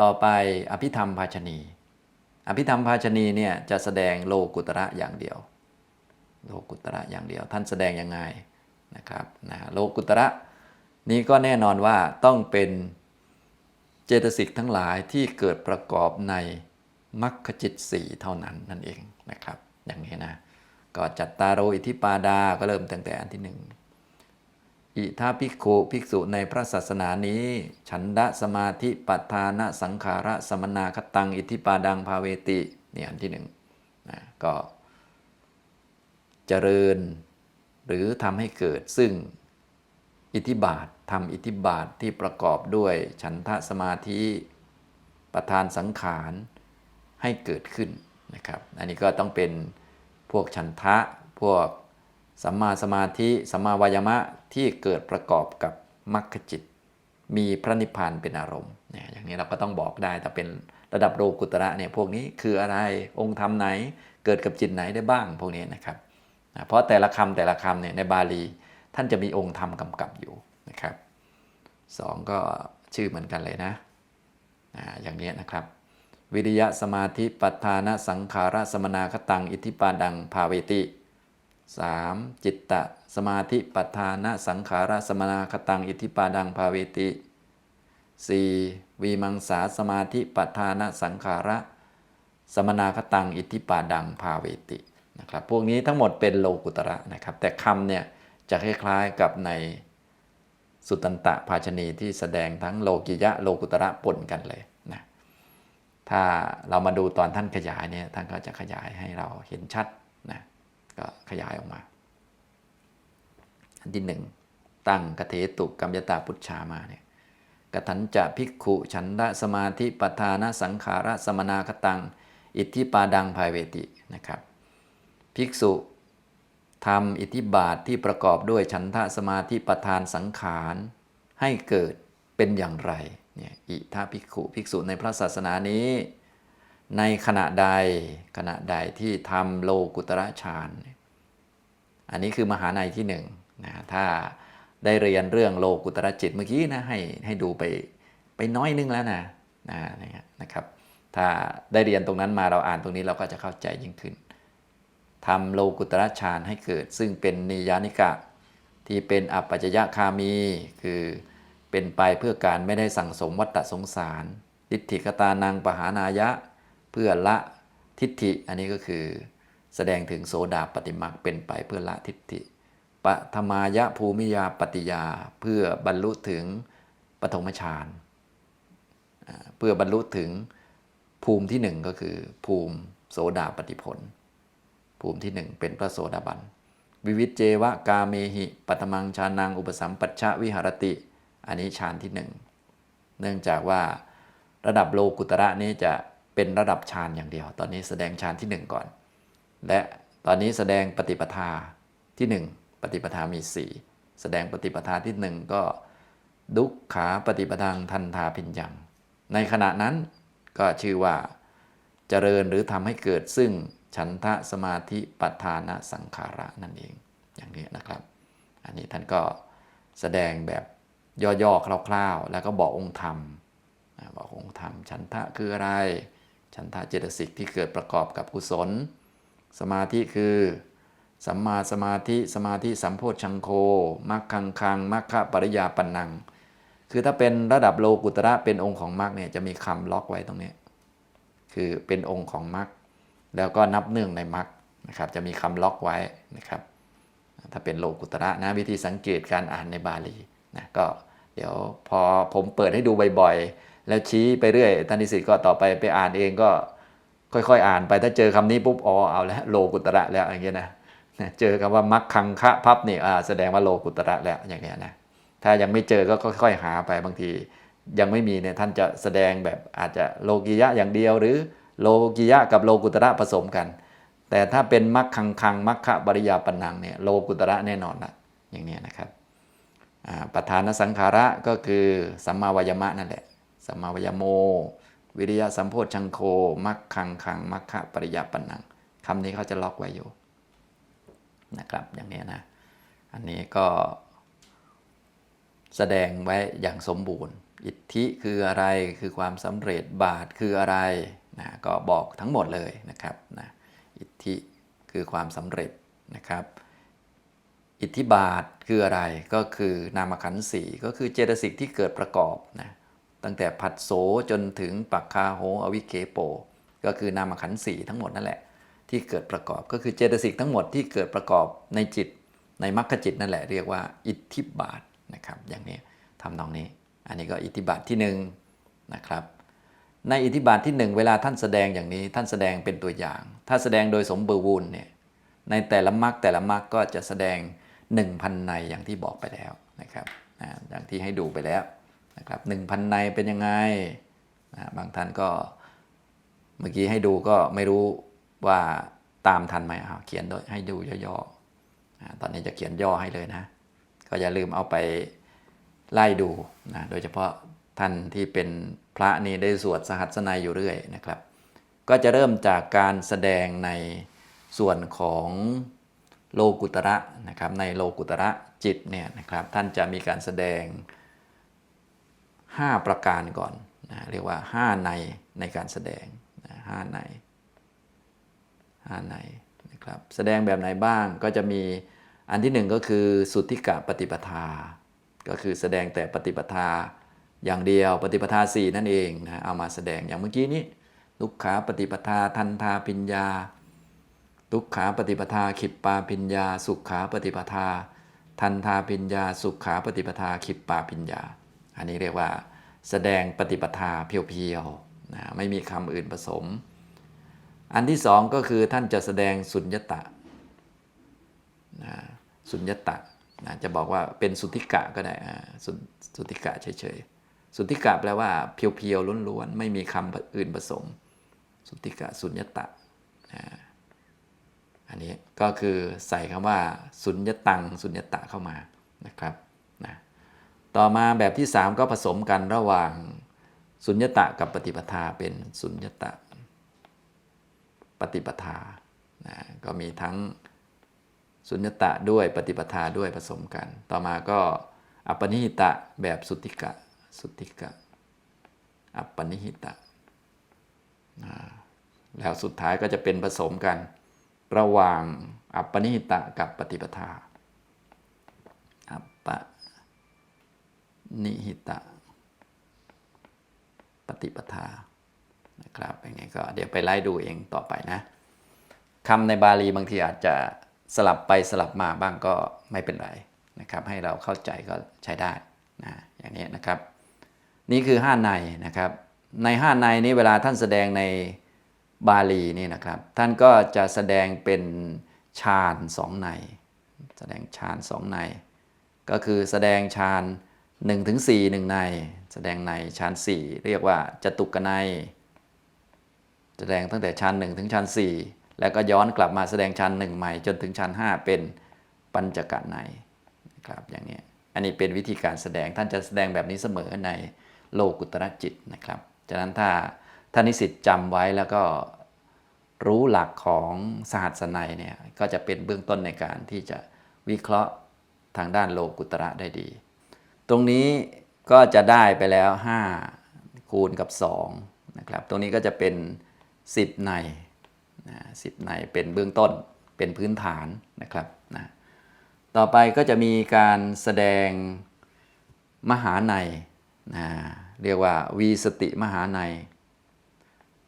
ต่อไปอภิธรรมภาชณี อภิธรรมภาชณีเนี่ยจะแสดงโลกุตระอย่างเดียว โลกุตระอย่างเดียว ท่านแสดงยังไงนะครับนะโลกุตระนี้ก็แน่นอนว่าต้องเป็นเจตสิกทั้งหลายที่เกิดประกอบในมรรคจิตสี่เท่านั้นนั่นเองนะครับ อย่างนี้นะ ก็จัตตารโออิทิปาดาก็เริ่มตั้งแต่อันที่หนึ่ง อิทาภิกขุภิกษุในพระศาสนานี้ ฉันดะสมาธิปัฏฐานะสังขาระสมนาคตัง อิทิปาดังภาเวติเนี่ยอันที่หนึ่งนะก็เจริญหรือทำให้เกิดซึ่งอิทธิบาททำอิทธิบาทที่ประกอบด้วย ฉันทะสมาธิประธานสังขารให้เกิดขึ้นนะครับ อันนี้ก็ต้องเป็นพวกฉันทะพวก สัมมาสมาธิสัมมาวายามะที่เกิดประกอบกับมรรคจิต มีพระนิพพานเป็นอารมณ์เนี่ยอย่างนี้เราก็ต้องบอกได้แต่เป็นระดับโลกุตระเนี่ยพวกนี้คืออะไรองค์ธรรมไหนเกิดกับจิตไหนได้บ้างพวกนี้นะครับ เพราะแต่ละคำแต่ละคำเนี่ยในบาลี ท่านจะมีองค์ธรรมกำกับอยู่นะครับสองก็ชื่อเหมือนกันเลยนะอย่างนี้นะครับ วิริยะสมาธิปัฏฐานสังขารสมนาคตัง อิทธิปาดังภาเวติ 3. จิตตะ สมาธิปัฏฐานะสังขารสมนาคตังอิทิปาดังภาเวติ 4. วีมังสาสมาธิปัฏฐานะสังขาระ สมนาคตังอิทิปาดังภาเวตินะครับพวกนี้ทั้งหมดเป็นโลกุตระนะครับ แต่คำเนี่ยจะคล้ายๆกับในสุตตันตะภาชณีที่แสดงทั้งโลกิยะโลกุตระปนกันเลยนะถ้าเรามาดูตอนท่านขยายเนี่ยท่านก็จะขยายให้เราเห็นชัดนะ ก็ขยายออกมา อันที่หนึ่งตั้งกเทตุกัมยตาปุจฉามาเนี่ยกถันจะภิกขุฉันทะสมาธิปทานะสังขาระสมนาคตัง อิทธิปาดังภายเวตินะครับภิกษุทำอิทธิบาทที่ประกอบด้วยฉันทะสมาธิประธานสังขารให้เกิดเป็นอย่างไรเนี่ยอิทาภิกขุภิกษุในพระศาสนานี้ ในขณะใดขณะใดที่ทำโลกุตระฌานอันนี้คือมหาในที่หนึ่งนะถ้าได้เรียนเรื่องโลกุตระจิตเมื่อกี้นะให้ให้ดูไปไปน้อยนึงแล้วนะนะนะครับ ถ้าได้เรียนตรงนั้นมาเราอ่านตรงนี้เราก็จะเข้าใจยิ่งขึ้นทำโลกุตระฌานให้เกิด ซึ่งเป็นนิยานิกะ ที่เป็นอัปปัจจยคามี คือเป็นไปเพื่อการไม่ได้สั่งสมวัตตสงสารทิฏฐิกตานังปหานายะ เพื่อละทิฏฐิ อันนี้ก็คือแสดงถึงโสดาปฏิมักเป็นไปเพื่อละทิฏฐิปธรรมายะภูมิยาปฏิยา เพื่อบรรลุถึงปฐมฌานเพื่อบรรลุถึงภูมิที่หนึ่งก็คือ ภูมิโสดาปฏิผล ภูมิที่หนึ่งเป็นพระโสดาบัน วิวิจเจวะกาเมหิปัตมังชานังอุปสัมปัชชะวิหารติ อันนี้ฌานที่หนึ่ง เนื่องจากว่าระดับโลกุตระนี้จะ เป็นระดับฌานอย่างเดียว ตอนนี้แสดงฌานที่หนึ่งก่อน และตอนนี้แสดงปฏิปทาที่หนึ่งปฏิปทามีสีแสดงปฏิปทาที่หนึ่งก็ดุขขาปฏิปทางทันทาพิญญัง ในขณะนั้นก็ชื่อว่าเจริญหรือทำให้เกิดซึ่งฉันทะสมาธิปัฏฐานะสังขาระนั่นเองอย่างนี้นะครับ อันนี้ท่านก็แสดงแบบย่อๆคร่าว ๆ แล้วก็บอกองค์ธรรมบอกองค์ธรรม ฉันทะคืออะไร ฉันทะเจตสิกที่เกิดประกอบกับกุศล สมาธิคือสัมมาสมาธิสมาธิสัมโพชังโคมัคคังคังมัคคะปริยาปันนัง คือถ้าเป็นระดับโลกุตระเป็นองค์ของมรรคเนี่ยจะมีคำล็อกไว้ตรงนี้ คือเป็นองค์ของมรรคแล้วก็นับเนื่องในมรรคนะครับจะมีคำล็อกไว้นะครับ ถ้าเป็นโลกุตระนะวิธีสังเกตการอ่านในบาลีนะก็เดี๋ยวพอผมเปิดให้ดูบ่อยๆ แล้วชี้ไปเรื่อยท่านนิสิตก็ต่อไปไปอ่านเองก็ค่อยๆอ่านไปถ้าเจอคำนี้ปุ๊บอ๋อเอาแล้วโลกุตระแล้วอย่างเงี้ยนะเจอคำว่ามัคคังคะพับนี่อ่าแสดงว่าโลกุตระแล้วอย่างเงี้ยนะถ้ายังไม่เจอก็ค่อยๆหาไปบางที ยังไม่มีเนี่ยท่านจะแสดงแบบอาจจะโลกิยะอย่างเดียว หรือโลกิยะกับโลกุตระผสมกัน แต่ถ้าเป็นมัคคังคังมัคคะบริยาปันนังเนี่ยโลกุตระแน่นอนละอย่างเนี้ยนะครับอ่าประธานสังขาระก็คือสัมมาวายมะนั่นแหละ สัมมาวยโม วิริยะสัมโพชังโคมัคคังคังมัคคะปริยาปันนังคำนี้เขาจะล็อกไว้อยู่นะครับอย่างนี้นะ อันนี้ก็แสดงไว้อย่างสมบูรณ์ อิทธิคืออะไรคือความสำเร็จบาทคืออะไรนะก็บอกทั้งหมดเลยนะครับนะอิทธิคือความสำเร็จนะครับ อิทธิบาทคืออะไรก็คือนามขันธ์สี่ก็คือเจตสิกที่เกิดประกอบนะ ตั้งแต่ผัสโสจนถึงปักคาโหอวิเคโป ก็คือนามขันธ์สี่ทั้งหมดนั่นแหละ ที่เกิดประกอบก็คือเจตสิกทั้งหมดที่เกิดประกอบในจิตในมรรคจิตนั่นแหละเรียกว่าอิทธิบาทนะครับอย่างนี้ทำนองนี้ อันนี้ก็อิทธิบาทที่หนึ่งนะครับในอิทธิบาทที่หนึ่งเวลาท่านแสดงอย่างนี้ท่านแสดงเป็นตัวอย่าง ถ้าแสดงโดยสมบูรณ์เนี่ยในแต่ละมรรคแต่ละมรรคก็จะแสดง 1,000ในอย่างที่บอกไปแล้วนะครับอย่างที่ให้ดูไปแล้ว นะครับ1,000ในเป็นยังไงนะบางท่านก็เมื่อกี้ให้ดูก็ไม่รู้ว่าตามทันไหมเอาเขียนโดยให้ดูย่อๆตอนนี้จะเขียนย่อให้เลยนะ ก็อย่าลืมเอาไปไล่ดูนะโดยเฉพาะท่านที่เป็นพระนี่ได้สวดสหัสนัยอยู่เรื่อยนะครับ ก็จะเริ่มจากการแสดงในส่วนของโลกุตระนะครับในโลกุตระจิตเนี่ยนะครับท่านจะมีการแสดง 5 ประการก่อนนะเรียกว่า 5 ในในการแสดงนะห้าในห้าในนะครับแสดงแบบไหนบ้างก็จะมีอันที่หนึ่งก็คือสุทธิกะปฏิปทา ก็คือแสดงแต่ปฏิปทาอย่างเดียวปฏิปทาสี่นั่นเองนะเอามาแสดงอย่างเมื่อกี้นี้ลุกขาปฏิปทาทันทาปิญญาทุกขาปฏิปทาขิปปาปิญญา สุขขาปฏิปทา ทันทาปิญญา สุขขาปฏิปทาขิปปาปิญญา อันนี้เรียกว่าแสดงปฏิปทาเพียวๆนะไม่มีคำอื่นผสม อันที่สองก็คือท่านจะแสดงสุญญตะนะสุญญตะนะจะบอกว่าเป็นสุทธิกะก็ได้สุสุทธิกะเฉยๆ สุทธิกะแปลว่าเพียวๆล้วนๆ ไม่มีคำอื่นผสม สุทธิกะสุญญตะนะอันนี้ก็คือใส่คำว่า สุญญตัง สุญญตะเข้ามานะครับนะ ต่อมาแบบที่ 3 ก็ผสมกันระหว่างสุญญตะกับปฏิปทาเป็นสุญญตะ ปฏิปทานะก็มีทั้งสุญญตะด้วยปฏิปทาด้วยผสมกัน ต่อมาก็อัปปนิหิตะแบบสุทธิกะสุทธิกะ อัปปนิหิตะนะแล้วสุดท้ายก็จะเป็นผสมกัน ระหว่างอัปปนิหิตะกับปฏิปทา อัปป นิหิตะ ปฏิปทานะครับอย่างนี้ก็เดี๋ยวไปไล่ดูเองต่อไปนะคำในบาลีบางทีอาจจะสลับไปสลับมาบ้างก็ไม่เป็นไรนะครับ ให้เราเข้าใจก็ใช้ได้นะอย่างนี้นะครับ นี่คือห้าในนะครับ ในห้าในนี้เวลาท่านแสดงในบาลีนี่นะครับ ท่านก็จะแสดงเป็นฌานสองใน แสดงฌานสองใน ก็คือแสดงฌาน หนึ่งถึงสี่หนึ่งใน แสดงในฌานสี่เรียกว่าจตุกนัยแสดงตั้งแต่ชั้นหนึ่งถึงชั้นสี่แล้วก็ย้อนกลับมาแสดงชั้นหนึ่งใหม่ จนถึงชั้นห้าเป็นปัญจกะในนะครับอย่างนี้อันนี้เป็นวิธีการแสดงท่านจะแสดงแบบนี้เสมอในโลกุตระจิตนะครับฉะนั้นถ้าท่านนิสิตจำไว้แล้วก็รู้หลักของสหัสนัยเนี่ยก็จะเป็นเบื้องต้นในการที่จะวิเคราะห์ทางด้านโลกุตระได้ดี ตรงนี้ก็จะได้ไปแล้ว 5 คูณกับ2นะครับ ตรงนี้ก็จะเป็น 10 ในนะ10 ในเป็นเบื้องต้นเป็นพื้นฐานนะครับนะต่อไปก็จะมีการแสดงมหาในนะเรียกว่าวีสติมหาใน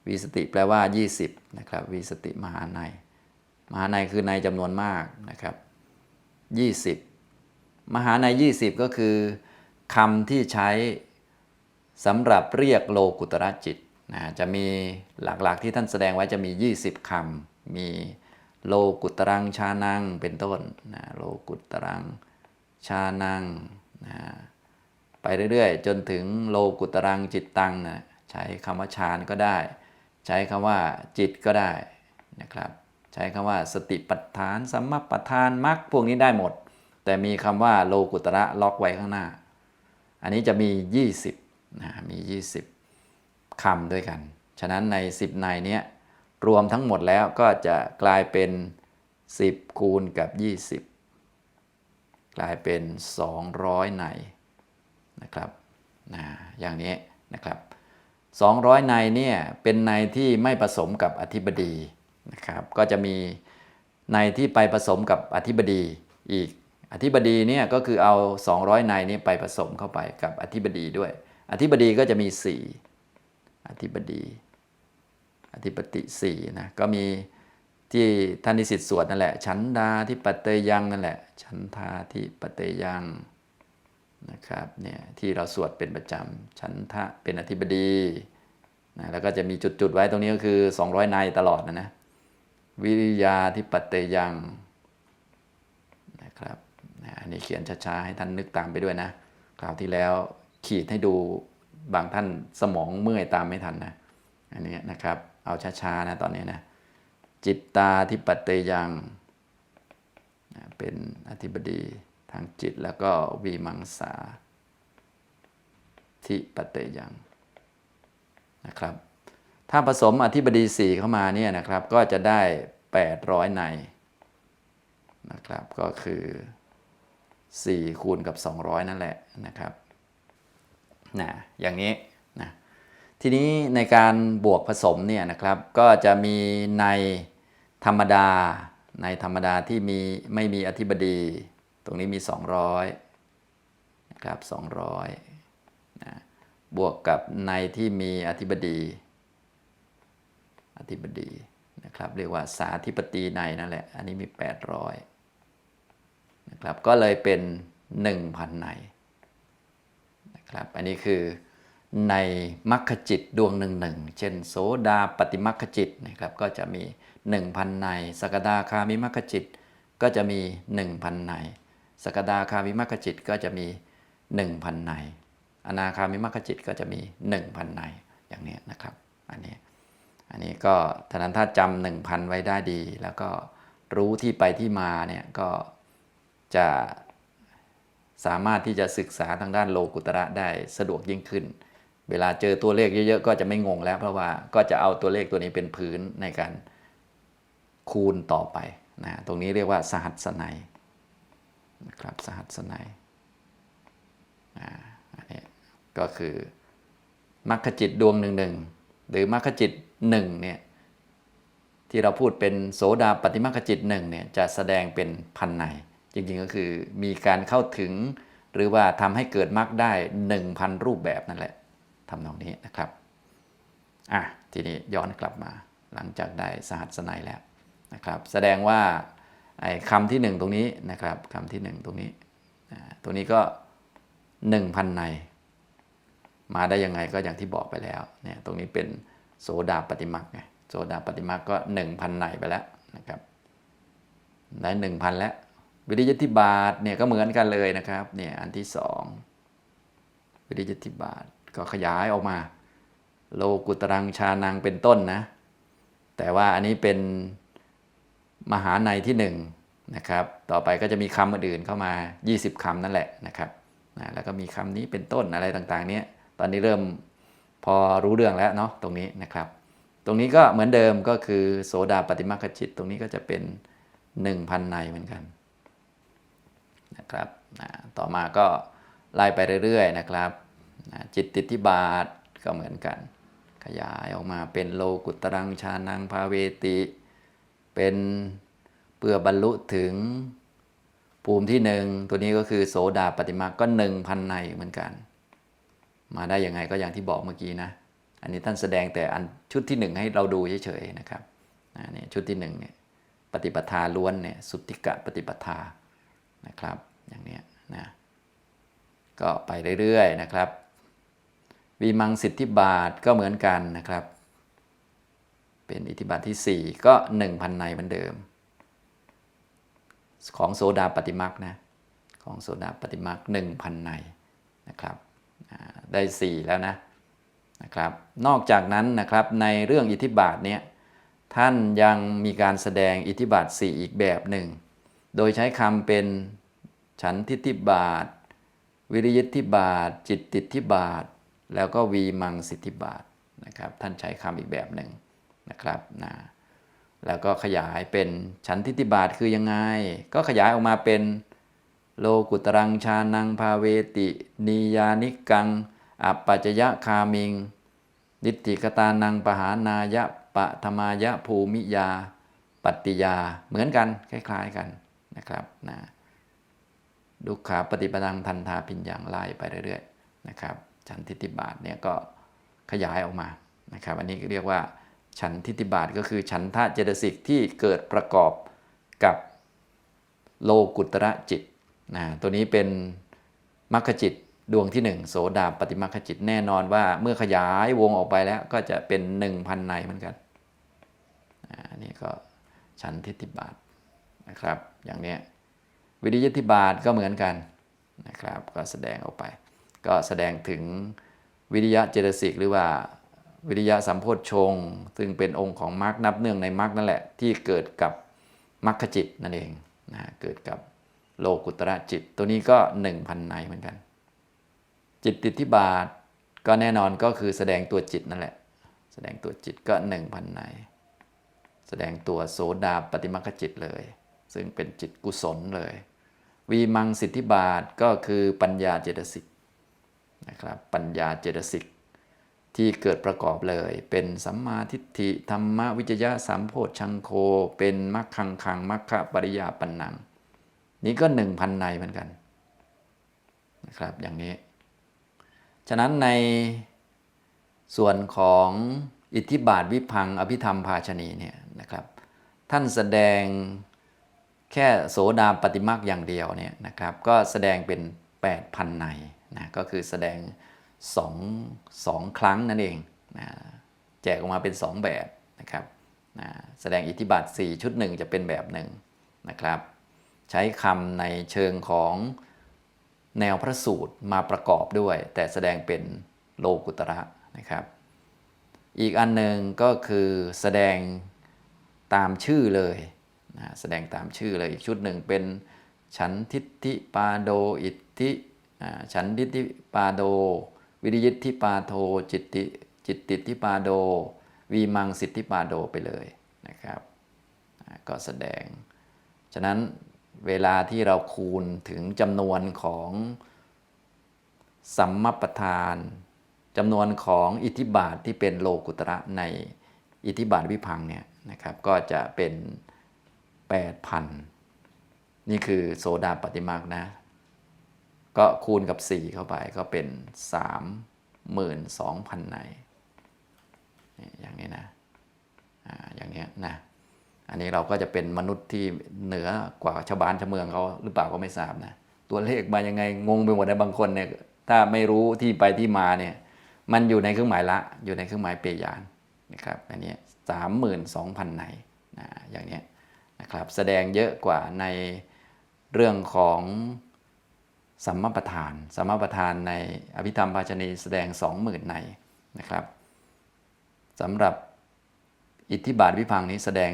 วีสติแปลว่า 20นะครับวีสติมหาในมหาในคือในจำนวนมากนะครับ 20 มหาใน 20 ก็คือ คำที่ใช้สำหรับเรียกโลกุตระจิตนะจะมีหลักๆที่ท่านแสดงไว้จะมี 20คำมีโลกุตรังชานังเป็นต้นนะโลกุตรังชานังนะไปเรื่อยๆ จนถึงโลกุตรังจิตตังนะใช้คำว่าฌานก็ได้ ใช้คำว่าจิตก็ได้นะครับใช้คำว่าสติปัฏฐานสัมมาปัฏฐานมรรคพวกนี้ได้หมด แต่มีคำว่าโลกุตระล็อกไว้ข้างหน้า อันนี้จะมี 20นะมี 20คำด้วยกัน ฉะนั้นใน 10 ในเนี้ยรวมทั้งหมดแล้วก็จะกลายเป็น 10 คูณกับ 20 กลายเป็น 200 ในนะครับนะอย่างนี้นะครับ 200 ในเนี่ยเป็นในที่ไม่ผสมกับอธิบดีนะครับ ก็จะมีในที่ไปผสมกับอธิบดีอีก อธิบดีเนี่ยก็คือเอา 200ในนี้ไปผสมเข้าไปกับอธิบดีด้วย อธิบดีก็จะมี 4 อธิบดี อธิปติ4นะก็มีที่ท่านนิสิตสวดนั่นแหละ ฉันดาที่ปเตยังนั่นแหละ ฉันทาที่ปเตยังนะครับเนี่ยที่เราสวดเป็นประจำชันทะเป็นอธิบดีนะแล้วก็จะมีจุดๆไว้ตรงนี้ก็คือ 200ในตลอดนะนะวิริยาที่ปัตเตยัง อันนี้เขียนช้าๆให้ท่านนึกตามไปด้วยนะคราวที่แล้วขีดให้ดูบางท่านสมองเมื่อยตามไม่ทันนะอันนี้นะครับ เอาช้าๆนะตอนนี้นะจิตตาที่ปัตเตยังเป็นอธิบดีทางจิตแล้วก็วีมังสาทิปเตยังนะครับ ถ้าผสมอธิบดี4เข้ามาเนี่ยนะครับ ก็จะได้ 800ในนะครับ ก็คือ 4 คูณกับ 200 นั่นแหละนะครับนะอย่างนี้นะทีนี้ในการบวกผสมเนี่ยนะครับก็จะมีในธรรมดา ในธรรมดาที่มีไม่มีอธิบดี ตรงนี้มี 200นะครับ200นะบวกกับในที่มีอธิบดี อธิบดีนะครับเรียกว่าสาธิปตีในนั่นแหละ อันนี้มี 800 นะครับก็เลยเป็น1,000ในนะครับอันนี้คือในมัคคจิตดวงหนึ่งหนึ่งเช่นโสดาปฏิมัคคจิตนะครับก็จะมี 1,000ในสกดาคามิมัคคจิตก็จะมี 1,000ในสกดาคามิมัคคจิตก็จะมี 1,000ในอนาคามิมัคคจิตก็จะมี 1,000ในอย่างนี้นะครับอันนี้อันนี้ก็ท่านั้นถ้าจำหนึ่งพันไว้ได้ดี แล้วก็รู้ที่ไปที่มาเนี่ยก็ จะสามารถที่จะศึกษาทางด้านโลกุตระได้สะดวกยิ่งขึ้น เวลาเจอตัวเลขเยอะๆ ก็จะไม่งงแล้ว เพราะว่าก็จะเอาตัวเลขตัวนี้เป็นพื้นในการคูณต่อไปนะตรงนี้เรียกว่าสหัสนัยนะครับสหัสนัยอ่าอันนี้ก็คือมรรคจิตดวงหนึ่งหนึ่งหรือมรรคจิตหนึ่งเนี่ยที่เราพูดเป็นโสดาปฏิมรรคจิตหนึ่งเนี่ยจะแสดงเป็นพันใน จริงๆก็คือมีการเข้าถึง หรือว่าทำให้เกิดมรรคได้ 1,000 รูปแบบนั่นแหละทำนองนี้นะครับอะทีนี้ย้อนกลับมาหลังจากได้สหัสนัยแล้วนะครับ แสดงว่าไอ้คำที่หนึ่งตรงนี้นะครับคำที่หนึ่งตรงนี้อ่าตรงนี้ก็ 1,000ในมาได้ยังไงก็อย่างที่บอกไปแล้วเนี่ยตรงนี้เป็นโสดาปฏิมักไงโสดาปฏิมักก็ 1,000ในไปแล้วนะครับได้1,000 แล้ว วิริยธิบาทเนี่ยก็เหมือนกันเลยนะครับเนี่ยอันที่สองวิริยธิบาทก็ขยายออกมา โลกุตรังชานังเป็นต้นนะ แต่ว่าอันนี้เป็นมหาในที่หนึ่งนะครับ ต่อไปก็จะมีคำอื่นเข้ามา 20คำนั่นแหละนะครับนะแล้วก็มีคำนี้เป็นต้นอะไรต่างๆ เนี้ยตอนนี้เริ่มพอรู้เรื่องแล้วเนาะตรงนี้นะครับ ตรงนี้ก็เหมือนเดิมก็คือโสดาปฏิมาคจิต ตรงนี้ก็จะเป็น 1,000ในเหมือนกัน นะครับนะต่อมาก็ไล่ไปเรื่อยๆนะครับนะจิตติดที่บาทก็เหมือนกัน ขยายออกมาเป็นโลกุตรังชานังภาเวติ เป็นเพื่อบรรลุถึงภูมิที่หนึ่งตัวนี้ก็คือโสดาปฏิมาก็หนึ่งพันในเหมือนกัน มาได้ยังไงก็อย่างที่บอกเมื่อกี้นะ อันนี้ท่านแสดงแต่อันชุดที่หนึ่งให้เราดูเฉยๆนะครับน,นี่ชุดที่หนึ่งเนี่ยปฏิปทาล้วนเนี่ยสุทธิกะปฏิปทานะครับ อย่างเนี้ยนะก็ไปเรื่อยๆนะครับวีมังสิทธิบาทก็เหมือนกันนะครับ เป็นอิทธิบาทที่ 4 ก็ 1,000 ในเหมือนเดิม ของโซดาปฏิมักนะของโซดาปฏิมัก1,000ในนะครับได้ 4 แล้วนะนะครับนอกจากนั้นนะครับในเรื่องอิทธิบาทเนี้ยท่านยังมีการแสดงอิทธิบาท 4 อีกแบบหนึ่ง โดยใช้คำเป็น ฉันทิฏฐิบาท วิริยิทธิบาท จิตติทิบาท แล้วก็วีมังสิทธิบาทนะครับท่านใช้คำอีกแบบหนึ่งนะครับนะแล้วก็ขยายเป็นฉันทิฏฐิบาทคือยังไง ก็ขยายออกมาเป็นโลกุตรังชานังภาเวตินียานิกัง อัปปัจจยคามิง นิตติกตานังปหานายะปะธมายะภูมิยา ปัตติยาเหมือนกันคล้าย ๆกันนะครับนะ ดุขาปฏิปตังทันทาพิญญังไล่ไปเรื่อยๆนะครับฉันทิฏฐิบาทเนี่ยก็ขยายออกมานะครับ อันนี้เรียกว่าฉันทิฏฐิบาทก็คือฉันทะเจตสิกที่เกิดประกอบกับโลกุตระจิตนะตัวนี้เป็นมรรคจิตดวงที่หนึ่งโสดาปฏิมรรคจิตแน่นอนว่าเมื่อขยายวงออกไปแล้วก็จะเป็นหนึ่งพันในเหมือนกันอันนี้ก็ชั้นทิฏฐิบาทนะครับ อย่างเนี้ย วิริยทิบาทก็เหมือนกันนะครับก็แสดงออกไป ก็แสดงถึงวิริยะเจตสิกหรือว่าวิริยะสัมโพชฌงซึ่งเป็นองค์ของมรรคนับเนื่องในมรรคนั่นแหละ ที่เกิดกับมรรคจิตนั่นเองนะเกิดกับโลกุตระจิต ตัวนี้ก็หนึ่งพันในเหมือนกัน จิตติดทิบาทก็แน่นอนก็คือแสดงตัวจิตนั่นแหละ แสดงตัวจิตก็หนึ่งพันในแสดงตัวโสดาปฏิมาคจิตเลย ซึ่งเป็นจิตกุศลเลย วีมังสิทธิบาทก็คือปัญญาเจตสิกนะครับปัญญาเจตสิกที่เกิดประกอบเลย เป็นสัมมาทิฏฐิธรรมวิจยะสัมโพชชังโค เป็นมัคคังคังมัคคะปริยาปันนัง นี่ก็หนึ่งพันในเหมือนกันนะครับอย่างนี้ ฉะนั้นในส่วนของอิทธิบาทวิพังอภิธรรมภาชนีเนี่ยนะครับ ท่านแสดง แค่โสดาปฏิมาคอย่างเดียวเนี่ยนะครับก็แสดงเป็น 8,000ในนะก็คือแสดง2 2ครั้งนั่นเองนะแจกออกมาเป็น 2 แบบนะครับนะแสดงอิทธิบาท 4 ชุดหนึ่งจะเป็นแบบหนึ่งนะครับ ใช้คำในเชิงของแนวพระสูตรมาประกอบด้วย แต่แสดงเป็นโลกุตระนะครับ อีกอันหนึ่งก็คือแสดงตามชื่อเลย แสดงตามชื่อเลยอีกชุดหนึ่งเป็นฉันทิฏฐิปาโดอิทธิฉันทิฏฐิปาโด วิริยิทธิปาโทจิตติจิตติทิปาโด วีมังสิทธิปาโดไปเลยนะครับก็แสดง ฉะนั้นเวลาที่เราคูณถึงจำนวนของสัมมัปทานจำนวนของอิทธิบาทที่เป็นโลกุตระในอิทธิบาทวิพังเนี่ยนะครับก็จะเป็น 8,000 นี่คือโสดาปฏิมาคนะ ก็คูณกับ 4 เข้าไปก็เป็น 32,000ในอย่างนี้นะอย่างนี้นะ อันนี้เราก็จะเป็นมนุษย์ที่เหนือกว่าชาวบ้านชาวเมืองเขาหรือเปล่าก็ไม่ทราบนะ ตัวเลขมายังไงงงไปหมดนะบางคนเนี่ยถ้าไม่รู้ที่ไปที่มาเนี่ยมันอยู่ในเครื่องหมายละ อยู่ในเครื่องหมายเปยยานนะครับ อันนี้สามหมื่นสองพันไหนนะอย่างเนี้ย นะครับแสดงเยอะกว่าในเรื่องของสัมมาประธาน สัมมาประธานในอภิธรรมภาชนีแสดงสองหมื่นในนะครับสำหรับอิทธิบาทวิพังนี้แสดง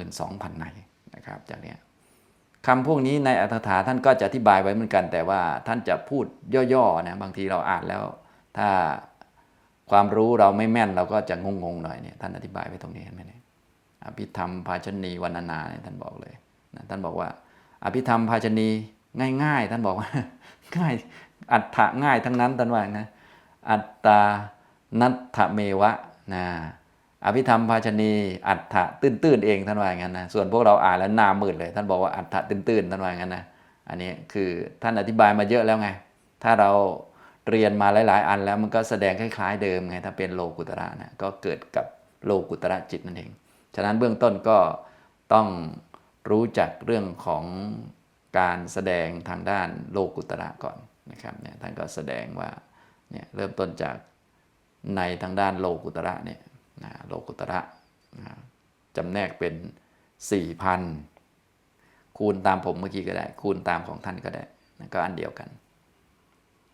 32,000ในนะครับจากนี้คำพวกนี้ในอัตถกถาท่านก็จะอธิบายไว้เหมือนกัน แต่ว่าท่านจะพูดย่อๆนะบางทีเราอ่านแล้ว ถ้าความรู้เราไม่แม่นเราก็จะงงๆหน่อยเนี่ยท่านอธิบายไว้ตรงนี้เห็นไหมเนี่ย อภิธรรมภาชนีวรรณนาเนี่ยท่านบอกเลยนะท่านบอกว่า อภิธรรมภาชนีง่ายๆ ท่านบอกว่าง่ายอัฏฐะง่ายทั้งนั้นท่านว่านะอัตตานัตถเมวะนะอภิธรรมภาชนีอัฏฐะตื้นๆเองท่านว่าอย่างนั้นนะส่วนพวกเราอ่านแล้วหน้ามืดเลย ท่านบอกว่าอัฏฐะตื้นๆท่านว่าอย่างนั้นนะอันนี้คือท่านอธิบายมาเยอะแล้วไง ถ้าเราเรียนมาหลาย ๆ อันแล้วมันก็แสดงคล้าย ๆ เดิมไงถ้าเป็นโลกุตระนะก็เกิดกับโลกุตระจิตนั่นเอง ฉะนั้นเบื้องต้นก็ต้องรู้จักเรื่องของการแสดงทางด้านโลกุตระก่อนนะครับเนี่ยท่านก็แสดงว่าเนี่ยเริ่มต้นจากในทางด้านโลกุตระเนี่ยนะโลกุตระนะจำแนกเป็น 4,000 คูณตามผมเมื่อกี้ก็ได้ คูณตามของท่านก็ได้นะก็อันเดียวกัน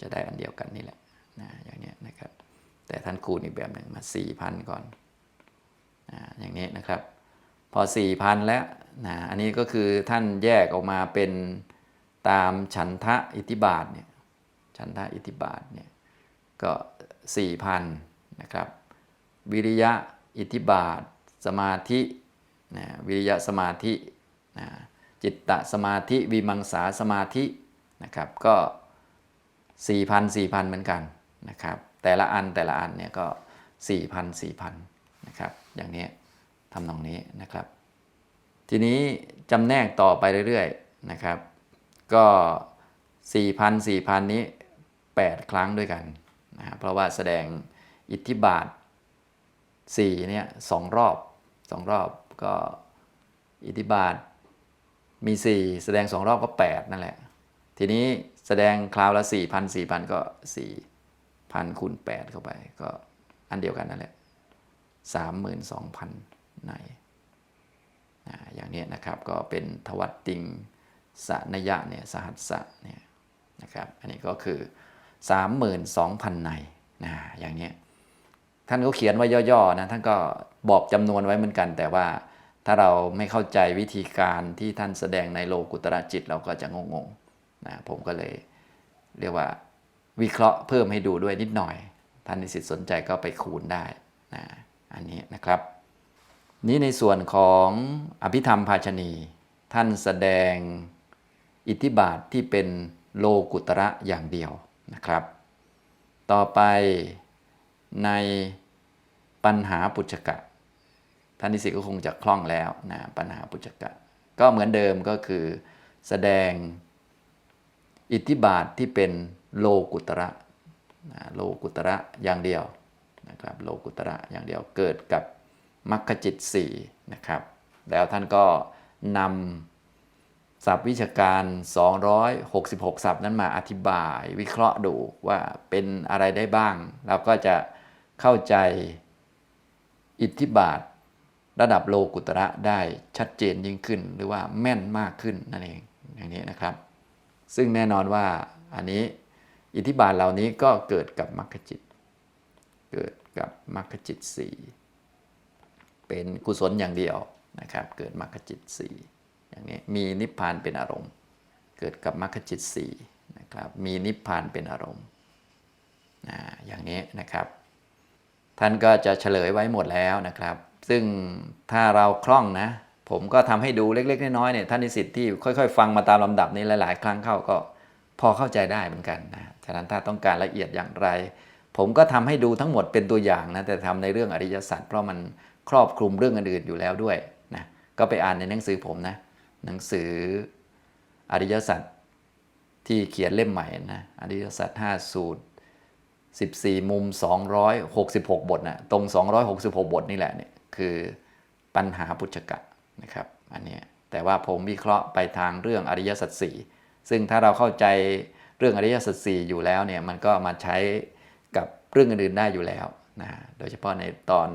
จะได้อันเดียวกันนี่แหละนะอย่างนี้นะครับ แต่ท่านคูณอีกแบบหนึ่งมา 4,000 ก่อน อย่างนี้นะครับ พอ 4,000 แล้วนะอันนี้ก็คือท่านแยกออกมาเป็นตามฉันทะอิทธิบาทเนี่ยฉันทะอิทธิบาทเนี่ยก็ 4,000 นะครับ วิริยะอิทธิบาท สมาธินะวิริยะสมาธินะจิตตสมาธิวิมังสาสมาธินะครับก็ 4,000 4,000 เหมือนกันนะครับแต่ละอันแต่ละอันเนี่ยก็ 4,000 4,000 นะครับ อย่างนี้ทำนองนี้นะครับ ทีนี้จำแนกต่อไปเรื่อยๆนะครับ ก็ 4,000 4,000 นี้ 8 ครั้งด้วยกันนะเพราะว่าแสดงอิทธิบาท4เนี่ยสองรอบสองรอบก็อิทธิบาทมี 4 แสดง2รอบก็ 8 นั่นแหละ ทีนี้แสดงคราวละ4,000 4,000 ก็ 4,000คูณ8เข้าไป ก็อันเดียวกันนั่นแหละ 32,000ในอ่าอย่างนี้นะครับก็เป็นทวัตติงสนยะเนี่ยสหัสสะเนี่ยนะครับอันนี้ก็คือ 32,000ในนะอย่างนี้ท่านก็เขียนไว้ย่อๆนะท่านก็บอกจำนวนไว้เหมือนกัน แต่ว่าถ้าเราไม่เข้าใจวิธีการที่ท่านแสดงในโลกุตระจิตเราก็จะงงๆนะผมก็เลยเรียกว่าวิเคราะห์เพิ่มให้ดูด้วยนิดหน่อย ท่านนิสิตสนใจก็ไปคูณได้นะ อันนี้นะครับ นี้ในส่วนของอภิธรรมภาชณี ท่านแสดงอิทธิบาทที่เป็นโลกุตระอย่างเดียวนะครับ ต่อไปในปัญหาปุจจกะ ท่านนิสิตก็คงจะคล่องแล้วนะปัญหาปุจจกะ ก็เหมือนเดิมก็คือแสดงอิทธิบาทที่เป็นโลกุตระนะโลกุตระอย่างเดียว นะครับโลกุตระอย่างเดียวเกิดกับมรรคจิต4นะครับ แล้วท่านก็นำศัพท์วิชาการ 266 ศัพท์นั้นมาอธิบายวิเคราะห์ดูว่าเป็นอะไรได้บ้าง เราก็จะเข้าใจอิทธิบาทระดับโลกุตระได้ชัดเจนยิ่งขึ้น หรือว่าแม่นมากขึ้นนั่นเองอย่างนี้นะครับ ซึ่งแน่นอนว่าอันนี้อิทธิบาทเหล่านี้ก็เกิดกับมรรคจิต เกิดกับมรรคจิต4เป็นกุศลอย่างเดียวนะครับ เกิดมรรคจิต4อย่างนี้มีนิพพานเป็นอารมณ์ เกิดกับมรรคจิต4นะครับ มีนิพพานเป็นอารมณ์นะอย่างนี้นะครับ ท่านก็จะเฉลยไว้หมดแล้วนะครับ ซึ่งถ้าเราคล่องนะ ผมก็ทำให้ดูเล็ก ๆ น้อยๆเนี่ยท่านนิสิตที่ค่อย ๆ ฟังมาตามลำดับนี้หลาย ๆ ครั้งเข้าก็พอเข้าใจได้เหมือนกันนะฉะนั้นถ้าต้องการละเอียดอย่างไร ผมก็ทำให้ดูทั้งหมดเป็นตัวอย่างนะแต่ทำในเรื่องอริยสัจเพราะมันครอบคลุมเรื่องอื่นๆอยู่แล้วด้วยนะก็ไปอ่านในหนังสือผมนะหนังสืออริยสัจที่เขียนเล่มใหม่นะอริยสัจ5สูตร14 มุม 266 บทนะตรง 266 บทนี่แหละเนี่ยคือปัญหาปุจกะนะครับอันนี้แต่ว่าผมวิเคราะห์ไปทางเรื่องอริยสัจสี่ซึ่งถ้าเราเข้าใจเรื่องอริยสัจสี่อยู่แล้วเนี่ยมันก็มาใช้ เรื่องอื่นๆได้อยู่แล้วนะโดยเฉพาะในตอน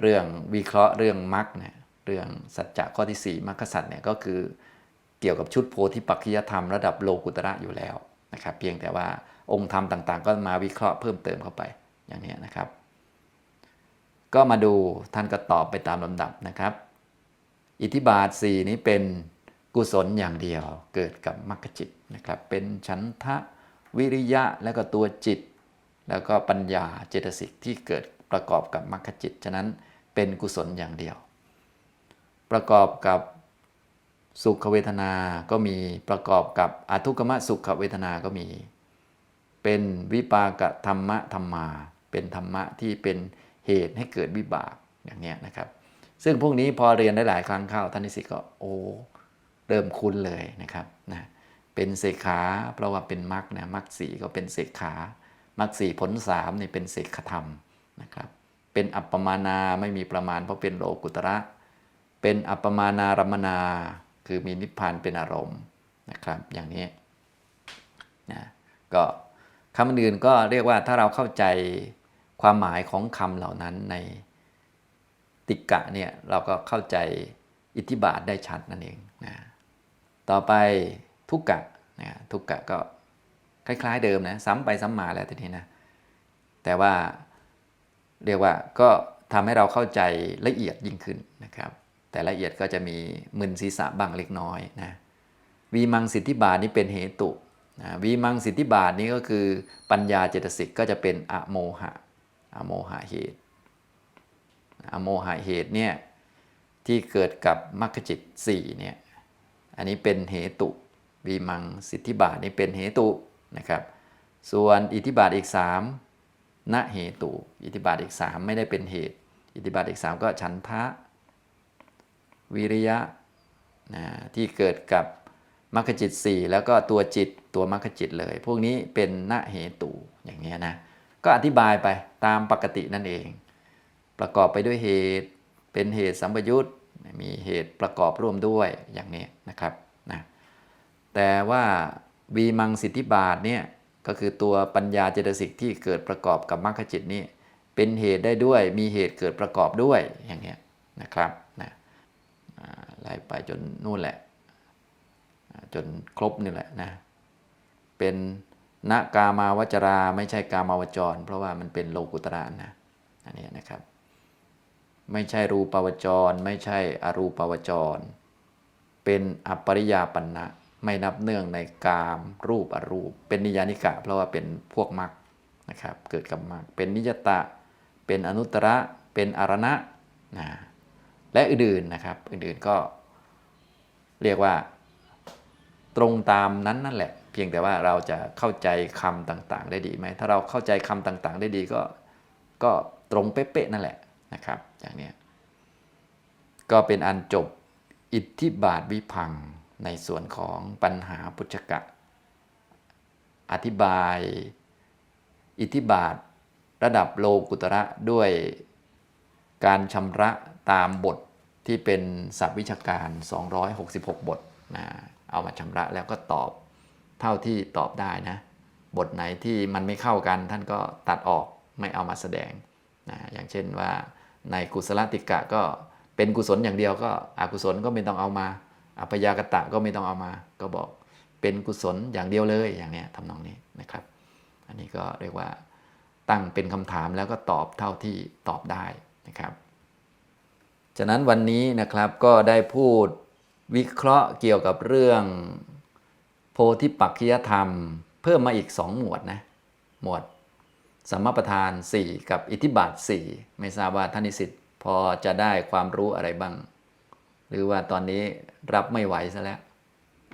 เรื่องวิเคราะห์เรื่องมรรคเนี่ยเรื่องสัจจะข้อที่4มรรคสัจเนี่ยก็คือเกี่ยวกับชุดโพธิปัจจยธรรมระดับโลกุตระอยู่แล้วนะครับ เพียงแต่ว่าองค์ธรรมต่างๆ ก็มาวิเคราะห์เพิ่มเติมเข้าไปอย่างนี้นะครับ ก็มาดูท่านก็ตอบไปตามลำดับนะครับ อิทธิบาท 4 นี้เป็นกุศลอย่างเดียวเกิดกับมรรคจิตนะครับ เป็นฉันทะวิริยะแล้วก็ตัวจิต แล้วก็ปัญญาเจตสิกที่เกิดประกอบกับมรรคจิต ฉะนั้นเป็นกุศลอย่างเดียว ประกอบกับสุขเวทนา ก็มีประกอบกับอทุกขมสุขเวทนา ก็มี เป็นวิปากธรรมะธรรมา เป็นธรรมะที่เป็นเหตุให้เกิดวิบากอย่างนี้นะครับ ซึ่งพวกนี้พอเรียนได้หลายครั้งเข้าท่านนิสิตก็โอ้เริ่มคุ้นเลยนะครับนะเป็นเสขาเพราะว่าเป็นมรรคนะมรรคสีก็เป็นเสขา มรรคสีผลสามนี่เป็นเสกขธรรมนะครับเป็นอัปปมานาไม่มีประมาณเพราะเป็นโลกุตระ เป็นอัปปมานารมนา คือมีนิพพานเป็นอารมณ์นะครับอย่างนี้นะก็คำอื่นก็เรียกว่าถ้าเราเข้าใจความหมายของคำเหล่านั้นในติกะเนี่ยเราก็เข้าใจอิทธิบาทได้ชัดนั่นเองนะต่อไปทุกกะนะทุกกะก็ คล้ายๆเดิมนะซ้ำไปซ้ำมาแล้วทีนี้นะแต่ว่าเรียกว่าก็ทำให้เราเข้าใจละเอียดยิ่งขึ้นนะครับ แต่ละเอียดก็จะมีมึนศีรษะบ้างเล็กน้อยนะวีมังสิทธิบาทนี้เป็นเหตุนะวีมังสิทธิบาทนี้ก็คือปัญญาเจตสิกก็จะเป็นอโมหะอโมหะเหตุอโมหะเหตุเนี่ยที่เกิดกับมรรคจิต4เนี่ยอันนี้เป็นเหตุวีมังสิทธิบาทนี่เป็นเหตุ นะครับ ส่วนอิทธิบาทอีก3ณเหตุ อิทธิบาทอีก 3 ไม่ได้เป็นเหตุ อิทธิบาทอีก 3 ก็ฉันทะ วิริยะนะที่เกิดกับมรรคจิต 4 แล้วก็ตัวจิตตัวมรรคจิตเลย พวกนี้เป็นณเหตุอย่างเงี้นะ ก็อธิบายไปตามปกตินั่นเอง ประกอบไปด้วยเหตุเป็นเหตุสัมปยุตมีเหตุประกอบร่วมด้วยอย่างนี้นะครับนะแต่ว่า วีมังสิทธิบาทเนี่ยก็คือตัวปัญญาเจตสิกที่เกิดประกอบกับมรรคจิตนี่เป็นเหตุได้ด้วย มีเหตุเกิดประกอบด้วยอย่างนี้ยนะครับนะไล่ไปจนนู่นแหละ จนครบนี่แหละนะเป็นนกามาวจราไม่ใช่กามาวจร เพราะว่ามันเป็นโลกุตระนะอันนี้นะครับ ไม่ใช่รูปาวจร ไม่ใช่อรูปาวจร เป็นอปริยาปันนะ ไม่นับเนื่องในกามรูปอรูป เป็นนิยานิกะ เพราะว่าเป็นพวกมรรคนะครับเกิดกับมรรคเป็นนิยตะ เป็นอนุตตระ เป็นอารณะนะและอื่นๆนะครับอื่นๆก็เรียกว่าตรงตามนั้นนั่นแหละ เพียงแต่ว่าเราจะเข้าใจคำต่างๆ ได้ดีไหมถ้าเราเข้าใจคำต่างๆ ได้ดีก็ก็ตรงเป๊ะๆนั่นแหละนะครับอย่างนี้ก็เป็นอันจบอิทธิบาทวิพัง ในส่วนของปัญหาพุทธกะ อธิบาย อิทธิบาท ระดับโลกุตระด้วยการชำระตามบทที่เป็นศัพท์วิชาการ 266 บทนะเอามาชำระแล้วก็ตอบเท่าที่ตอบได้นะ บทไหนที่มันไม่เข้ากันท่านก็ตัดออกไม่เอามาแสดงนะอย่างเช่นว่าในกุศลติกะก็เป็นกุศลอย่างเดียวก็อกุศลก็ไม่ต้องเอามา อัพยากตะก็ไม่ต้องเอามา ก็บอกเป็นกุศลอย่างเดียวเลยอย่างเนี้ยทำนองนี้นะครับ อันนี้ก็เรียกว่าตั้งเป็นคำถามแล้วก็ตอบเท่าที่ตอบได้นะครับ ฉะนั้นวันนี้นะครับก็ได้พูดวิเคราะห์เกี่ยวกับเรื่อง โพธิปักขิยธรรม เพิ่มมาอีก 2 หมวดนะหมวดสมประธาน 4 กับอิทธิบาท 4 ไม่ทราบว่าท่านนิสิตพอจะได้ความรู้อะไรบ้าง หรือว่าตอนนี้รับไม่ไหวซะแล้ว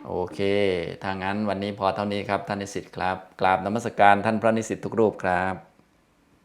โอเคถ้างั้นวันนี้พอเท่านี้ครับท่านนิสิตครับ กราบนมัสการท่านพระนิสิตทุกรูปครับ